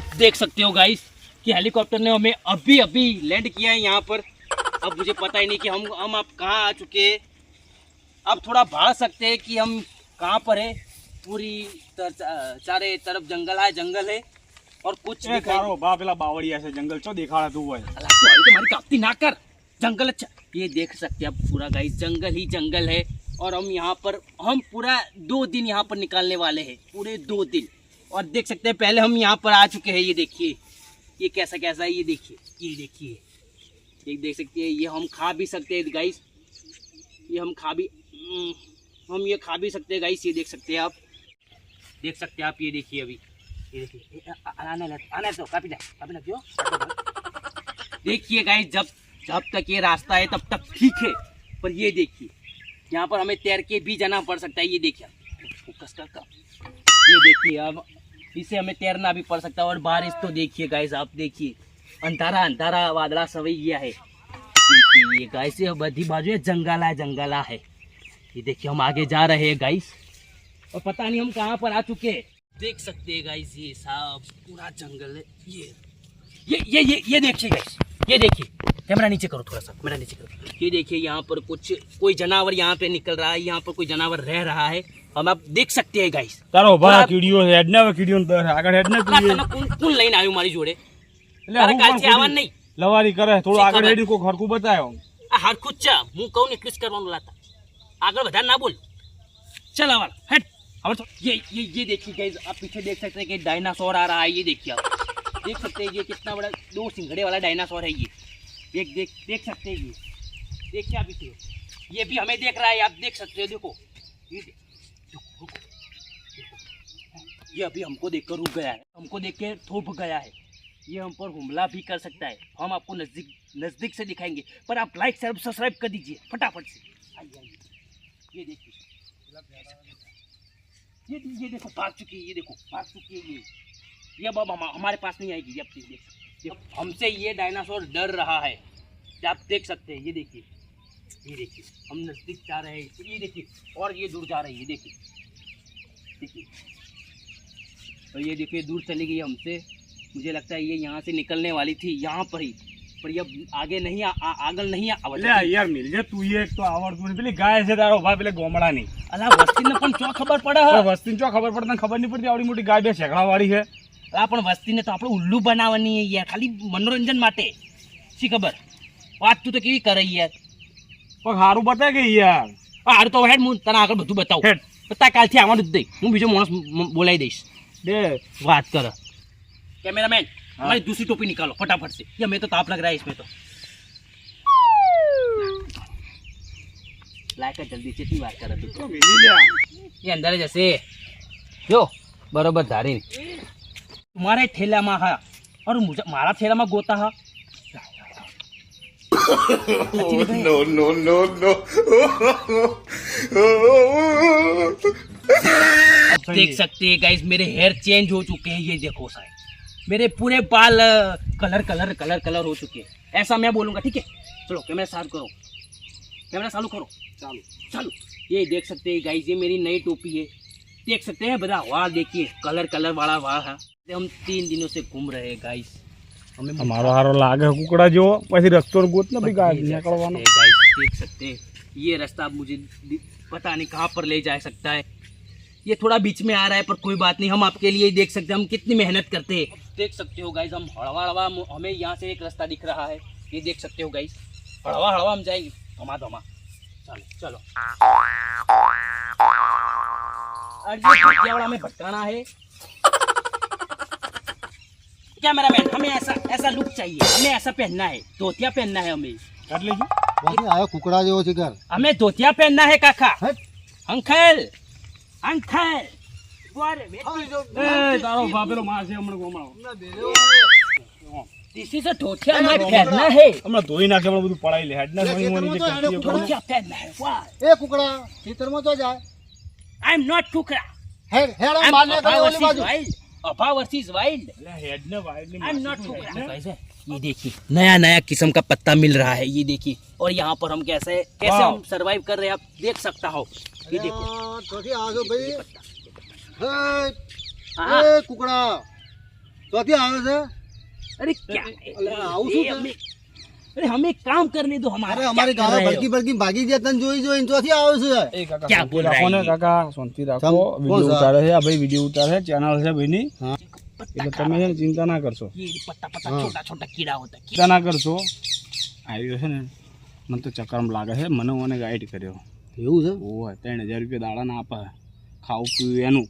आप देख सकते हो गाइस कि हेलीकॉप्टर ने हमें अभी अभी लैंड किया है यहाँ पर। अब मुझे पता ही नहीं कि हम हम आप कहाँ आ चुके हैं। आप थोड़ा भाग सकते हैं कि हम कहाँ पर है। पूरी तर, चारे तरफ़ जंगल है जंगल है। और कुछ बावड़िया से जंगल चो दिखा रहा तू भाई। तो ना कर। जंगल अच्छा ये देख सकते हैं अब पूरा गाइस जंगल ही जंगल है। और हम यहाँ पर हम पूरा दो दिन यहाँ पर निकालने वाले हैं। पूरे दो दिन। और देख सकते हैं पहले हम यहाँ पर आ चुके हैं ये देखिए। ये कैसा कैसा है ये देखिए ये देखिए। ये देख सकते हैं ये हम खा भी सकते हैं गाइस ये हम खा भी हम्म, हम ये खा भी सकते हैं गाइस ये देख सकते हैं आप। देख सकते हैं आप ये देखिए अभी। ये देखिए आने आने तो काफ़ी काफ़ी लग देखिए गाइस जब जब तक ये रास्ता है तब तक ठीक है। पर ये देखिए यहाँ पर हमें तैर के भी जाना पड़ सकता है ये देखिए ये देखिए अब इसे हमें तैरना भी पड़ सकता है। और बारिश तो देखिए गाइस आप देखिए। अंधारा अंधारा वादला सवई गया है। देखिए ये गाइस ये बधी बाजू जंगला है जंगला है। ये देखिए, हम आगे जा रहे हैं गाइस और पता नहीं हम कहाँ पर आ चुके देख सकते हैं गाइस ये सब पूरा जंगल है। ये ये ये ये देखिए गाइस ये देखिए। कैमरा नीचे करो थोड़ा सा कैमरा नीचे करो ये देखिए यहाँ पर कुछ कोई जानवर यहाँ पे निकल रहा है यहाँ पर कोई जानवर रह रहा है हम आप देख सकते हैं गाइस તારો ભા બરાબર. કીડીઓ હેડ ને હવે કીડીઓ આગળ હેડ ને તું કોણ કોણ લઈને આવ્યું મારી જોડે એટલે તારે હું કાલથી પણ આવવાનું નહીં લવારી કરે થોડું શી આગળ ખબર? હેડી કોઈ ખરકું બતાવ્યો આ હરખું જ છે હું કહું ને એટલું જ કરવાનું લાતા આગળ વધારે ના બોલ चल आवर हट और तो ये ये ये देखिए गाइस आप पीछे देख सकते हैं कि डायनासोर आ रहा है ये देखिए आप देख सकते हैं ये कितना बड़ा दो सिंगड़े वाला डायनासोर है ये देख देख देख सकते हैं ये। देखिए आप इसे ये भी हमें देख रहा है, आप देख सकते हो, देखो। ये अभी हमको देखकर रुक गया है। हमको देख के थोप गया है। ये हम पर हमला भी कर सकता है। हम आपको नज़दीक नज़दीक से दिखाएँगे। पर आप लाइक सब्सक्राइब कर दीजिए, फटाफट से। आइए आइए। ये देखिए। ये ये देखो भाग चुकी है, ये देखो भाग चुकी है ये। ये अब अब हम, हमारे पास नहीं आएगी ये अब देख सकते हैं। हमसे ये डायनासोर डर रहा है ये आप देख सकते हैं ये देखिए ये देखिए हम नजदीक जा रहे हैं ये देखिए और ये दूर जा रही है ये देखिए देखिए और ये देखिए दूर चली गई हमसे मुझे लगता है ये यहाँ से निकलने वाली थी यहाँ पर ही पर ये अब आगे नहीं आ, आ, आगल नहीं आ એટલે યાર મિલ જે તું એક તો આવડતું નહીં પેલી ગાય છે તારો ભા પેલે ગોમડાની અલા વસ્તીને પણ ચો ખબર પડે હવે હે વસ્તીને ચો ખબર પડે તને ખબર નહીં પડતી આવડી મોટી ગાય બે શેકડા વાળી છે આ પણ વસ્તીને તો આપણે ઉલ્લુ બનાવવાની યાર ખાલી મનોરંજન માટે. શી ખબર? વાત તું તો કેવી કરે યાર? પણ સારું બતાવે કે યાર. હારું તો હેડ હું તને આગળ બધું બતાવું. હેડ. તાર કાલથી આવવાનું જ દઈ હું બીજો માણસ બોલાવી દઈશ. બે. વાત કર. કેમેરામેન મારી દૂસરી ટોપી નીકાળો ફટાફટ સે યા મેં તો તાપ લગ રહા હે તો લાયક જલ્દી કેટલી વાત કરે તું એ અંદર જશે જો બરોબર ધારીને. में हा। और मुझे मारा ठेला में गोता हा। no, no, no, no. देख सकते हैं गाइस मेरे हेयर चेंज हो चुके हैं ये देखो साहब। मेरे पूरे बाल कलर कलर कलर कलर हो चुके हैं। ऐसा मैं बोलूँगा ठीक है? चलो कैमरा चालू करो। कैमरा चालू करो। चालू। चालू। ये देख सकते हैं गाइस ये मेरी नई टोपी है। देख सकते हैं बता वाह देखिए कलर कलर वाला वाह है। हम तीन दिनों से घूम रहे हैं गाइस हमें हमारा हारो लागे कुकड़ा जो वैसे रक्तोर गोत ना भी निकलवाना गाइस देख सकते हैं. ये रास्ता अब मुझे पता नहीं कहाँ पर ले जा सकता है. ये थोड़ा बीच में आ रहा है पर कोई बात नहीं हम आपके लिए ही देख सकते हैं हम कितनी मेहनत करते हैं. देख सकते हो गाइस हम हड़वा हड़वा हमें यहाँ से एक रास्ता दिख रहा है. ये देख सकते हो गाइस हड़वा हड़वा हम जाएँगे. धमा धमा. चलो चलो. और ये भटियावाड़ा में भटकाना है. कैमरामैन हमें ऐसा ऐसा लुक चाहिए हमें ऐसा पहनना है धोतिया पहनना है हमें કાઢ લેજો બાકી આયો કુકડા જેવો છે ઘર हमें धोतिया पहनना है काका हट। Uncle uncle What? એ તારો ભા પેલો માર છે હમણાં ગોમડાનો This is a धोतिया हमें पहनना है હમણાં ધોઈ નાખે હમણાં બધું પડાઈ લે હેડ ના સોની મોની જે કરતી હોય પણ. धोतिया पहनना है Why? એ કુકડા ખેતરમાં તો જાય I'm not Kukra. હેડ હેડ આમ I'm બહાર નીકળે Abha ઓલી versus બાજુ ये देखिए नया नया किस्म का पत्ता मिल रहा है ये देखिए। और यहाँ पर हम कैसे कैसे हम सरवाइव कर रहे हैं आप देख सकता हो। ये देखो कुकड़ा। चौथी आ अरे क्या અરે અમે કામ કર લીધું અમારે અમારે ગાવા ભડકી ભડકી ભાગી ગયા તને જોઈ જોઈ ચોથી આવો છે. ક્યાં બોલ રાખો ને કાકા શાંતિ રાખો. વિડિયો ઉતારે છે આ ભાઈ વિડિયો ઉતારે ચેનલ છે ભાઈ ની એટલે તમે છે ચિંતા ના કરશો. પત્તા પત્તા છોટા છોટા કીડા હોતા ચિંતા ના કરશો. આવ્યો છે ને મને તો ચક્કરમાં લાગે છે મને મને ગાઈડ કર્યો. એવું છે? ઓહ ત્રણ હજાર રૂપિયા દાડા ના આપે. ખાવું પીવું એનું.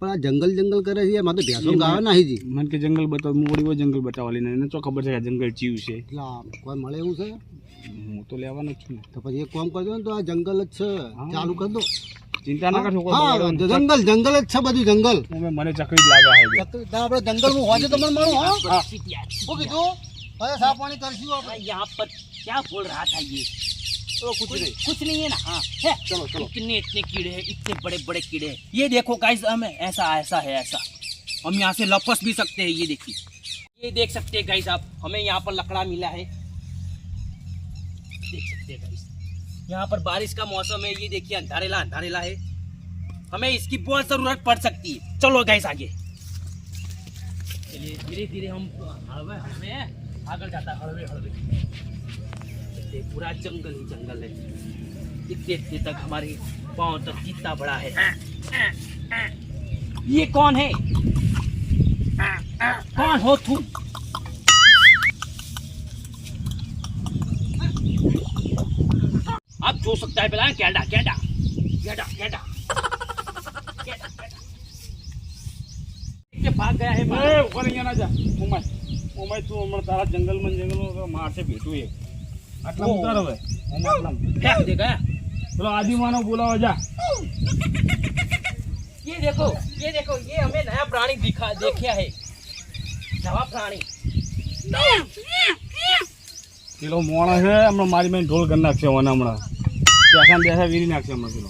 પણ આ જંગલ જંગલ કરે છે એમાં ભેંસો ગાવે નાખી જી મને કે જંગલ બતાવ હું ઓળી જંગલ બતાવવા લઈને એને તો ખબર છે કે જંગલ જીવ છે. એટલે કોઈ મળે એવું છે? હું તો લેવાનો છું ને. તો પછી એક કામ કરજો ને તો આ જંગલ જ છે. ચાલુ કરી દો. ચિંતા ના કરશો જંગલ જંગલ જ છે બધું જંગલ. મને ચકરી લાગે આપણે જંગલ હું તો તમને મારું હા? શું કીધું? હવે સાફ પાણી કરશું આપણે. યહાં પર ક્યાં બોલ રહા થા कुछ नहीं। कुछ नहीं है ना? हाँ। है। चलो चलो। इतने इतने कीड़े हैं इतने बड़े बड़े कीड़े हैं। ये देखो गाइस हम ऐसा ऐसा है ऐसा। हम यहाँ से लपस भी सकते हैं ये देखिए। ये देख सकते हैं गाइस आप। हमें यहाँ पर लकड़ा मिला है। देख सकते हैं गाइस यहाँ पर बारिश का मौसम है ये देखिए अंधारेला अंधारेला है। हमें इसकी बहुत ज़रूरत पड़ सकती है। चलो गाइस आगे। चलिए धीरे धीरे हम हड़वे हड़वे आगे जाता हड़वे हड़वे सकते पूरा जंगल ही जंगल है। इतने इतने तक हमारे पाँव तक जितना बड़ा है। ये कौन है? कौन हो तू? आप जो सकता है बिलाए कैडा कैडा कैडा कैडा। भाग गया है। ए, ना जा। मुंबई मुंबई तू जंगल में जंगल मार से भेटू है આટલા ઓહ. ઉતાર હવે આમ આટલામાં. फेंक दे गया પેલો આદિમાનો બોલાવો જા ये देखो ये देखो ये हमें नया प्राणी दिखा देखा है नवा प्राणी પેલો મોણસ છે હમણાં મારી મેં ઢોલ કરી નાખશે મને હમણાં બેસા બેસા વીરી નાખશે હમણાં પેલો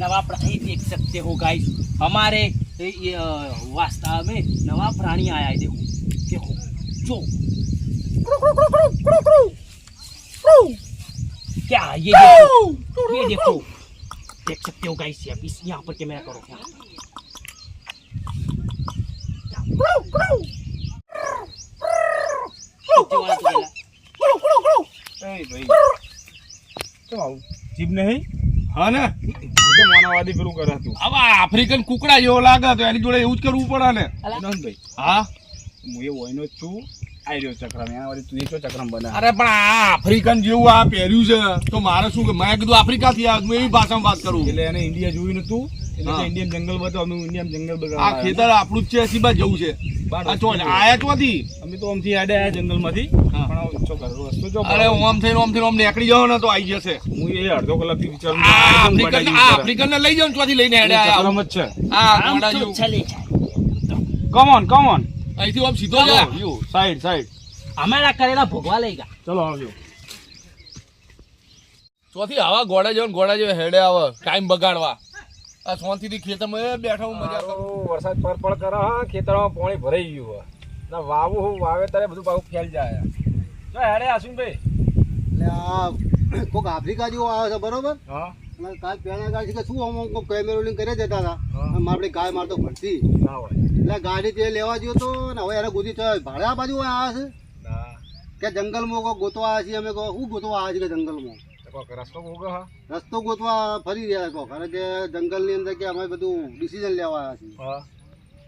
नवा प्राणी देख सकते हो गाइस हमारे ये, ये अ, वास्तव में नवा प्राणी आया है देखो देखो जो क्या है? ये देखो ये देखो देख सकते हो गाइस आप इस यहाँ पर कैमरा करो यहाँ। नीचे वाला तो गया। એ ભાઈ કેમ આવું જીભ નહીં હા ને બધું મોનાવાદી પેલું કરે તું હવે આ આફ્રિકન કુકડા જેવો લાગે તો એની જોડે એવું જ કરવું પડે ને ભાઈ હા હું એ વયનો જ છું ઓમ થઈને ઓમ થઈને નીકળી જાવ ને તો આઈ જશે. હું એ અડધો કલાકથી વિચારું આફ્રિકન ને લઈ જાઉં ચોથી લઈને આડે આયા છે. આ કોમ અહીંથી આમ સીધો જાઓ યુ સાઈડ સાઈડ. અમારા કરેલા ભોગવા લઈ ગયા ચલો આવજો સોથી આવા ગોડા જેવો ગોડા જેવો હેડે આવે ટાઈમ બગાડવા. આ સોનથી થી ખેતરમાં બેઠા હું મજા કરું વરસાદ પડપડ કરે હા ખેતરમાં પાણી ભરાઈ ગયું ના વાવું હું વાવે ત્યારે બધું પાછું ફેલ જાય. જો હેડે આસુનભાઈ એટલે આ કોક આફ્રિકા જેવો આવે છે બરોબર? હા. કાલ પહેલા છે કે શું અમુક કેમેરો લઈને કરી દેતા હતા. આપણે ગાય મારતો ભરતી. ના હોય. એટલે ગાડી તે લેવા ગયો તો ને હવે એને ગોતી ભાડે આ બાજુ આવે છે કે જંગલમાં કોઈ ગોતવા આવ્યા છીએ અમે કહો શું ગોતવા આવ્યા છીએ કે જંગલમાં? રસ્તો રસ્તો ગોતવા ફરી રહ્યા કહો કારણ કે જંગલની અંદર કે અમે બધું ડિસિઝન લેવા આવ્યા છીએ.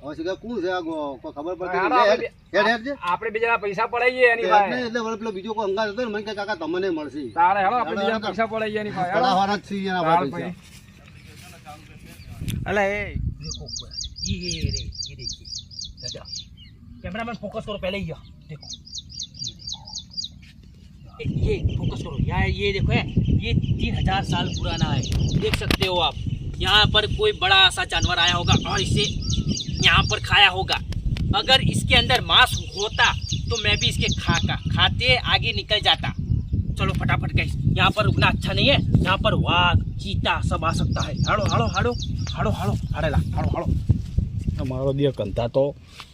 હવે છે કોણ છે કોઈ ખબર પડતી આપણે હેડ હેડ હેડ છે? બીજા પૈસા પડાઈએ એની પાસે. એટલે વળી પેલો બીજો કોઈ અંગાત હતો ને મને કે કાકા તમને મળશે. તારે હેલો આપણે બીજા પૈસા પડાઈએ એની પાસે. પડાવવાના જ છીએ એના તાર પાસે. પછી. પૈસા. અલા એ देखो कैमरामैन फोकस करो, पहले ये। देखो। ये फोकस करो। यहाँ ये देखो, है। ये तीन हज़ार साल पुराना है। देख सकते हो आप। यहाँ पर कोई बड़ा सा जानवर आया होगा और इसे यहाँ पर खाया होगा। अगर इसके अंदर मांस होता तो मैं भी इसके खाता खाते आगे निकल जाता। चलो, फटाफट गई यहाँ पर रुकना अच्छा नहीं है। यहाँ पर वाघ, चीता सब आ सकता है। हाड़ो हाड़ो हाड़ो हाड़ो हाड़ो हाड़ेला हाड़ो हाड़ो। મારો દિયર કંતા તો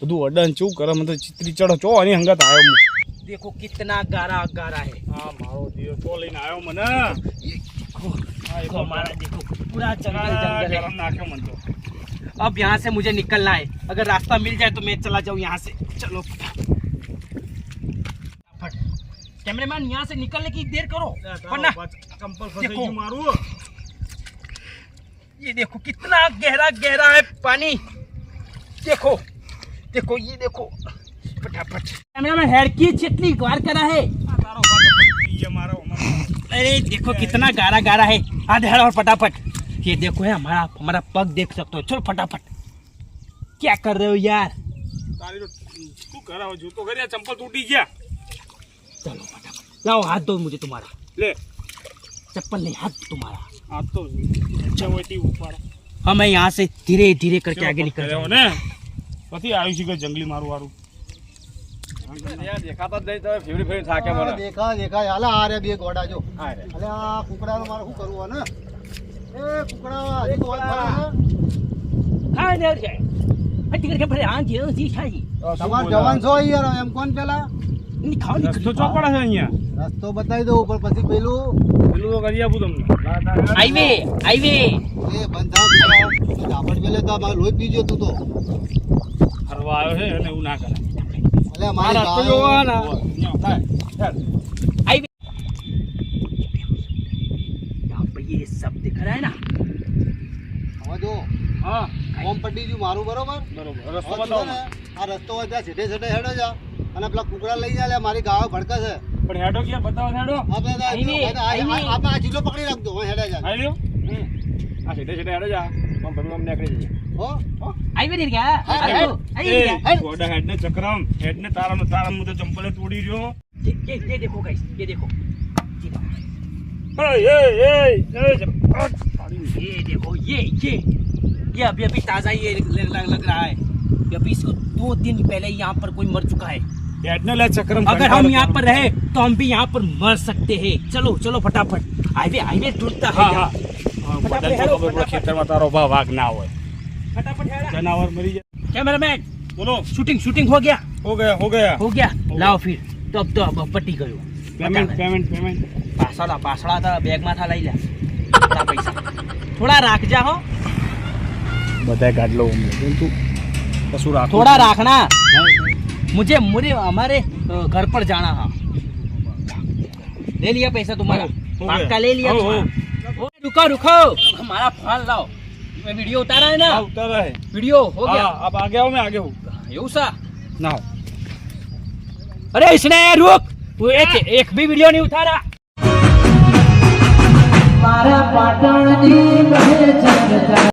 બધું અડન ચું કરે મને તો ચિત્રી ચડો ચો એની હંગત આવ્યો હું देखो कितना गारा गारा है હા મારો દિયર તો લઈને આવ્યો મને देखो હા, એ देखो તો हमारा देखो पूरा जंगल કાળા जंगल है ગરમ નાખ્યો મને તો अब यहाँ से मुझे निकलना है अगर रास्ता मिल जाए तो मैं चला जाऊँ यहाँ से चलो फटाफट कैमरामैन यहाँ से निकलने की देर करो वरना देखो ये देखो कितना गहरा गहरा है पानी देखो देखो ये देखो। फटाफट। कैमरा कैमरामैन हेड की चटनी गार करा है। अरे देखो कितना गारा गारा है। आधे और फटाफट। ये देखो है हमारा हमारा पग देख सकते हो। चलो फटाफट। क्या कर रहे हो यार? तो तू तो कर चंपल टूटी गया। चलो फटाफट। लाओ हाथ दो मुझे तुम्हारा। ले। चप्पल नहीं हाथ तुम्हारा। हाथ तो हमें हाँ, यहाँ से धीरे धीरे करके आगे निकल रहे हो ना? પછી આવ્યું છે કે જંગલી મારું વારું. થાકે મને. દેખા દેખા હાલે આ રે બે ગોડા જો. હાલે આ કુકડાનું મારે શું કરવું ને એ કુકડા એક વાત હા ને છે. આ જે જી છાજી તમાર જવાન એમ કોણ પેલા? ની ખાલી રસ્તો છે અહીંયા. રસ્તો બતાવી દઉં પણ પછી પેલું પેલું કરી આપું તમને. હાઈવે હાઈવે એ બંધાવ ડાબડ પેલે તો લોહી પીજો તું તો. ફરવા આવ્યો છે અને એવું ના કરાય અલે આ મારી રસ્તો ગાયો- જોવો ને અહીંયા થાય हाईवे यहाँ पे ये सब दिख रहा है ना હવે જો હા ઓમ પટી ગયું મારું બરોબર બરોબર હવે રસ્તો તું બતાવો છે ને, આ રસ્તો હોય ત્યાં સીધે સીધે હેડો જા અને પેલા કુકડા લઈ જા લે મારી ગાયો ભડકે છે પણ હેડો ક્યાં બતાવો હેડો આપણે તો આ- હાઈવે, આ- આ- હાઈવે. આપણે આ ચીલો પકડી રાખજો હવે હેડે જા આવી લ્યો આ સીધે સીધે હેડો જા આમ બધું આમ નીકળી જઈએ હો हाईवे दिख गया हाँ, अरे हाँ। वो, हाईवे दिख गया એ ગોડા હેડ ને ચક્રમ હેડ ને તારામ તારામ હું તો ચંપલે તોડી રહ્યો ये ये ये देखो गाइस ये देखो ये देखो એ એ એ એ પાડી ये देखो ये ये ये अभी अभी ताजा ये लग, लग, लग रहा है ये अभी इसको दो दिन पहले यहाँ पर कोई मर चुका है હેડ ને લે ચક્રમ अगर हम यहाँ पर रहे तो हम भी यहाँ पर मर सकते हैं चलो चलो फटाफट हाईवे हाईवे टूटता है હા હા यहाँ। હા, फटाफट બધાને हेलो, ખબર પડે फटाफट। ખેતરમાં તારો ભાવ વાઘ ના હોય फटाफट हेलो। જનાવર મરી જાય कैमरामैन બોલો शूटिंग शूटिंग हो गया હો ગયા હો ગયા हो गया हो लाओ फिर तो अब तो अब पट्टी गयो પેમેન્ટ પેમેન્ટ પેમેન્ટ પાછળ પાછળ હતા બેગમાં થા લઈ લે થોડા પૈસા થોડા રાખજા હો બધા ગાડલો તું કશું રાખો थोड़ा रखना मुझे मुझे हमारे अ, घर पर जाना है ले लिया पैसा तुम्हारा हो गया। पक्का ले लिया हो, तुम्हारा। ओ, रुको रुको हमारा फोन लाओ मैं वीडियो उतारा है ना હા ઉતારા હે वीडियो हो गया હા अब आगे आओ मैं आगे हूँ એવું સા ना हो अरे इसने रुक तू एक एक भी वीडियो नहीं उतारा